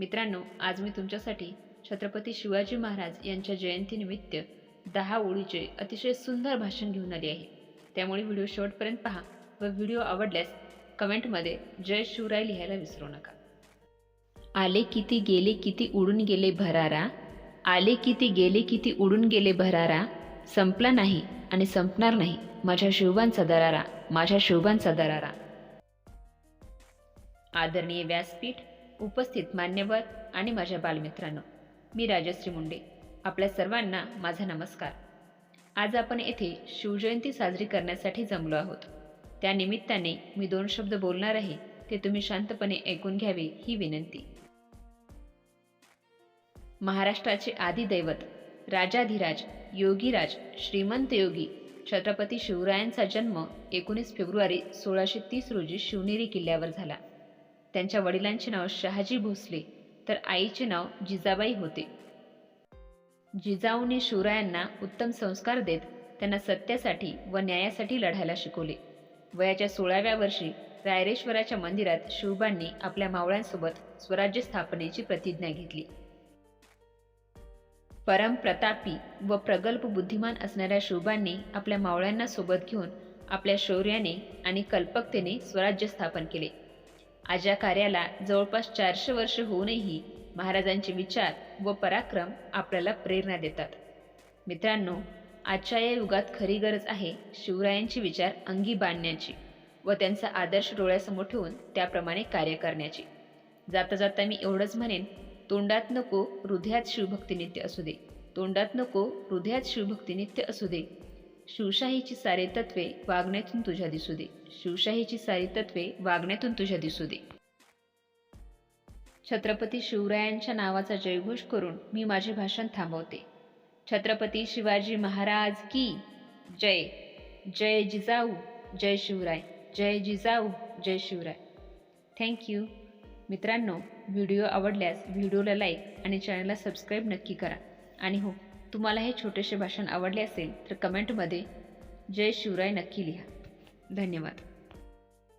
मित्रांनो आज मी तुमच्यासाठी छत्रपती शिवाजी महाराज यांच्या जयंतीनिमित्त दहा ओळीचे अतिशय सुंदर भाषण घेऊन आले आहे. त्यामुळे व्हिडिओ शेवटपर्यंत पहा व व्हिडिओ आवडल्यास कमेंटमध्ये जय शिवराय लिहायला विसरू नका. आले किती गेले किती उडून गेले भरारा? आले किती गेले किती उडून गेले भरारा? संपला नाही आणि संपणार नाही माझ्या शिवबांचा दरारा माझ्या शिवबांचा दरारा. आदरणीय व्यासपीठ उपस्थित मान्यवर आणि माझ्या बालमित्रांनो मी राजश्री मुंडे. आपल्या सर्वांना माझा नमस्कार. आज आपण येथे शिवजयंती साजरी करण्यासाठी जमलो आहोत. त्यानिमित्ताने मी दोन शब्द बोलणार आहे ते तुम्ही शांतपणे ऐकून घ्यावे ही विनंती. महाराष्ट्राचे आदिदैवत राजाधिराज योगीराज श्रीमंत योगी छत्रपती शिवरायांचा जन्म एकोणीस फेब्रुवारी सोळाशे तीस रोजी शिवनेरी किल्ल्यावर झाला. त्यांच्या वडिलांचे नाव शहाजी भोसले तर आईचे नाव जिजाबाई होते. जिजाऊने शिवरायांना उत्तम संस्कार देत त्यांना सत्यासाठी व न्यायासाठी लढायला शिकवले. वयाच्या सोळाव्या वर्षी रायरेश्वराच्या मंदिरात शिवबांनी आपल्या मावळ्यांसोबत स्वराज्य स्थापनेची प्रतिज्ञा घेतली. परमप्रतापी व प्रगल्भ बुद्धिमान असणाऱ्या शिवबांनी आपल्या मावळ्यांना सोबत घेऊन आपल्या शौर्याने आणि कल्पकतेने स्वराज्य स्थापन केले. आज या कार्याला जवळपास चारशे वर्ष होऊनही महाराजांचे विचार व पराक्रम आपल्याला प्रेरणा देतात. मित्रांनो आजच्या या युगात खरी गरज आहे शिवरायांचे विचार अंगी बांधण्याची व त्यांचा आदर्श डोळ्यासमोर ठेवून त्याप्रमाणे कार्य करण्याची. जाता जाता मी एवढंच म्हणेन तोंडात नको हृदयात शिवभक्ती नित्य असू दे. तोंडात नको हृदयात शिवभक्ती नित्य असू दे. शिवशाहीची सारे तत्वे वागण्यातून तुझ्या दिसू दे. शिवशाहीची सारी तत्वे वागण्यातून तुझ्या दिसू दे. छत्रपती शिवरायांच्या नावाचा जयघोष करून मी माझे भाषण थांबवते. छत्रपती शिवाजी महाराज की जय. जय जिजाऊ जय शिवराय. जय जिजाऊ जय शिवराय. थँक्यू मित्रांनो व्हिडिओ आवडल्यास व्हिडिओला लाईक आणि चॅनलला सबस्क्राईब नक्की करा. आणि हो तुम्हाला हे छोटेसे भाषण आवडले असेल तर कमेंटमध्ये जय शिवराय नक्की लिहा. धन्यवाद.